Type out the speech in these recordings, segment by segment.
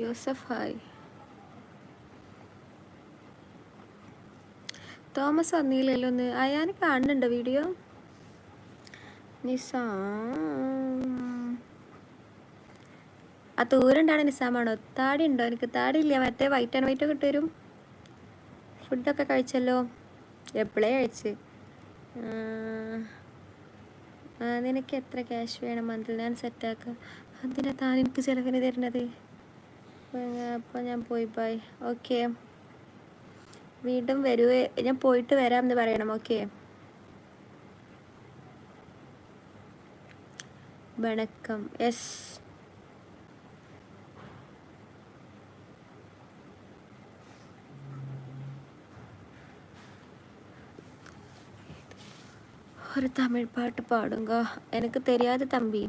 Yusuf hi. Thomas വന്നില്ലല്ലോ ഒന്ന്. അയാൻ കാണുന്നുണ്ടോ വീഡിയോ? നിസാം. ആ തൂരുണ്ടാണ് നിസാമാണോ? താടി ഉണ്ടോ എനിക്ക്? താടി ഇല്ല. മറ്റേ വൈറ്റ് ആൻഡ് വൈറ്റ് ഒക്കെ ഇട്ട് ഫുഡൊക്കെ കഴിച്ചല്ലോ. എപ്പോഴേ കഴിച്ച്. നിനക്ക് എത്ര ക്യാഷ് വേണം? മന്തിൽ ഞാൻ സെറ്റാക്കാം അതിനാ താൻ എനിക്ക് ചിലവിന് തരുന്നത്? അപ്പോൾ ഞാൻ പോയി ബൈ ഓക്കെ വീണ്ടും വരുവേ. ഞാൻ പോയിട്ട് വരാമെന്ന് പറയണം. ഓക്കെ വണക്കം. യെസ് ഒരു തമിഴ് പാട്ട് പാടുങ്കോ. എനിക്ക് തെരിയാതെ തമ്പി.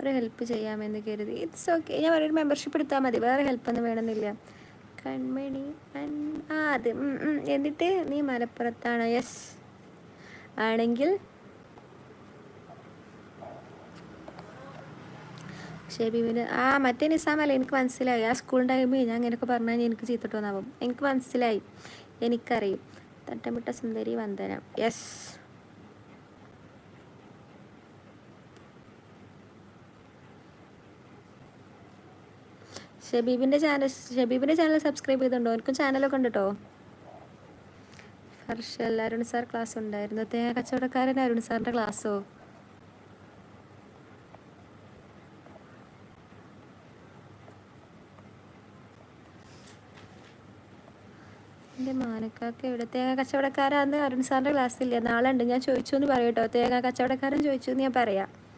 ഒരു ഹെൽപ്പ് ചെയ്യാമെന്ന് കരുതി. ഇറ്റ്സ് ഓക്കെ ഞാൻ ഒരു മെമ്പർഷിപ്പ് എടുത്താൽ മതി. വേറെ ഹെൽപ്പൊന്നും വേണമെന്നില്ല. കൺമണി ആ അത്. എന്നിട്ട് നീ മലപ്പുറത്താണ്? യെസ് ആണെങ്കിൽ ഷെബീബിന് ആ മറ്റേ നിസാമല്ല? എനിക്ക് മനസ്സിലായി. ആ സ്കൂൾ ടൈമിൽ ഞാൻ അങ്ങനെയൊക്കെ പറഞ്ഞാൽ എനിക്ക് ചീത്തിട്ട് വന്നാവും എനിക്ക് മനസ്സിലായി. എനിക്കറിയും. തട്ടമിട്ട സുന്ദരി വന്ദനം. യെസ് ഷബീബിന്റെ ചാനൽ ഷബീബിന്റെ ചാനൽ സബ്സ്ക്രൈബ് ചെയ്തിട്ടുണ്ടോ? എനിക്കും ചാനലൊക്കെ ഉണ്ട് കേട്ടോ ഹർഷ അരുൺ സാർ ക്ലാസ് ഉണ്ടായിരുന്നു. തേങ്ങ കച്ചവടക്കാരൻ അരുൺ സാറിന്റെ ക്ലാസ്സോ എന്റെ മാനക്കാക്ക് എവിടെ? തേങ്ങ കച്ചവടക്കാരാന്ന് അരുൺ സാറിന്റെ ക്ലാസ്സില്ല നാളെ ഉണ്ട്. ഞാൻ ചോദിച്ചു എന്ന് പറയട്ടോ. തേങ്ങ കച്ചവടക്കാരൻ ചോദിച്ചു എന്ന് ഞാൻ പറയാം.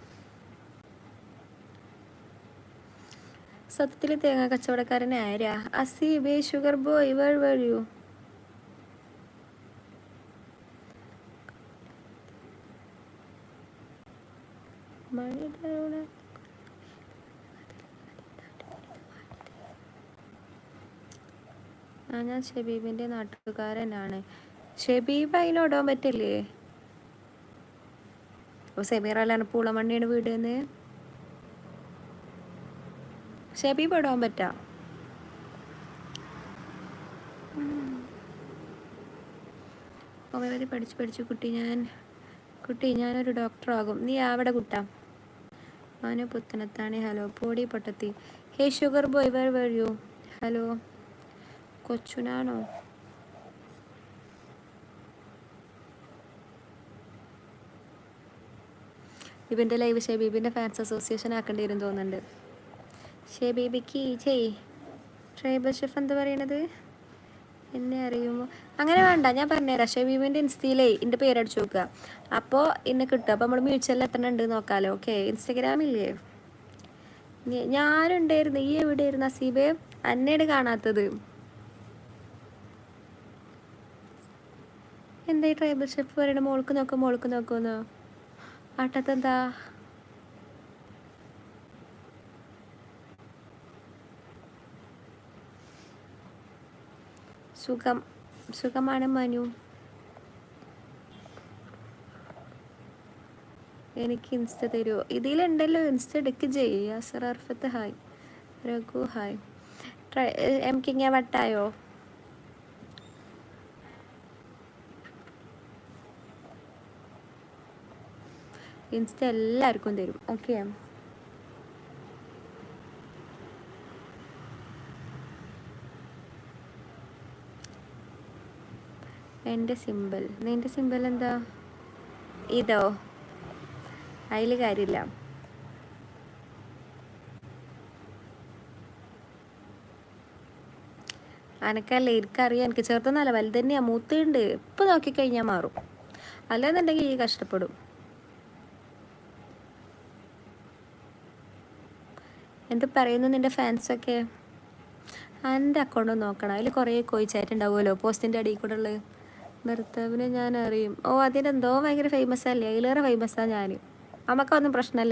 സത്യത്തിൽ തേങ്ങ കച്ചവടക്കാരനെ ആരാ? അസീബേ ഷുഗർ ബോയ് വേൾ ആ ഞാൻ ഷബീബിന്റെ നാട്ടുകാരനാണ്. ഷബീബ് ഓടാൻ പറ്റില്ലേ? അപ്പോൾ സെമീറല്ലാണ് പൂളമണ്ണിയാണ് വീട് എന്ന് ഇടാൻ പറ്റ. ഹോമിയോപതി പഠിച്ച് പഠിച്ചു കുട്ടി ഞാൻ കുട്ടി ഞാനൊരു ഡോക്ടറാകും. നീ അവിടെ കുട്ടാം. മാനു പുത്തനത്താണി. ഹലോ പോടി പൊട്ടത്തി. ഹേ ഷുഗർ ബോയ് വർ വഴിയു ഹലോ കൊച്ചുനാണോ? ഇവന്റെ ലൈവ് ഷെബീബിന്റെ ഫാൻസ് അസോസിയേഷൻ ആക്കേണ്ടി വരും തോന്നുന്നുണ്ട്. ഷെബീബിക്ക് ചെയ് ട്രൈബൽ ഷെഫ് എന്താ പറയണത്? എന്നെ അറിയുമോ? അങ്ങനെ വേണ്ട ഞാൻ പറഞ്ഞുതരാം. ഷെബീബിന്റെ ഇൻസ്റ്റയിലേ എന്റെ പേരടിച്ചു നോക്കുക. അപ്പോൾ എന്നെ കിട്ടും. അപ്പോൾ നമ്മൾ മ്യൂച്വലിൽ എത്ര ഉണ്ട് നോക്കാമല്ലോ ഓക്കെ? ഇൻസ്റ്റഗ്രാമില്ലേ? ഞാനുണ്ടായിരുന്നു. ഈ എവിടെയായിരുന്നു അസീബേ അന്നേട് കാണാത്തത്. എന്താ ഈ ട്രൈബൽ ഷെഫ് പറയണ മോൾക്ക് നോക്കും മോൾക്ക് നോക്കുമെന്നോ ആട്ടത്തെന്താ? സുഖം. സുഖമാണ് മനു. എനിക്ക് ഇൻസ്റ്റ തരുമോ ഇതിലുണ്ടല്ലോ ഇൻസ്റ്റ എടുക്ക് ചെയ്യുക യാസർ അർഫത്ത് ഹായ്. രഘു ഹായ്. എം കിങ്ങ വട്ടായോ? ഇൻസ്റ്റ എല്ലാവർക്കും തരും. ഓക്കെ. എന്റെ സിമ്പിൾ. നിന്റെ സിമ്പിൾ എന്താ? ഇതോ? അതിൽ കാര്യമില്ല. അനക്കല്ല എനിക്കറിയാം. എനിക്ക് ചെറുതെന്നല്ല വലുത് തന്നെയാണ് മൂത്തുണ്ട് ഇപ്പം നോക്കിക്കഴിഞ്ഞാൽ മാറും. അല്ലെന്നുണ്ടെങ്കിൽ ഈ കഷ്ടപ്പെടും. എന്ത് പറയുന്നു നിന്റെ ഫാൻസൊക്കെ? എന്റെ അക്കൗണ്ട് നോക്കണം. അതിൽ കുറേ കോയിച്ചായിട്ടുണ്ടാവുമല്ലോ പോസ്റ്റിന്റെ അടിയിൽ കൂടെ ഉള്ളത്. ഭർത്താവിനെ ഞാൻ അറിയും ഓ അതിനെന്തോ ഭയങ്കര ഫേമസ് അല്ലേ? അതിലേറെ ഫേമസാണ് ഞാൻ നമുക്കൊന്നും പ്രശ്നമല്ല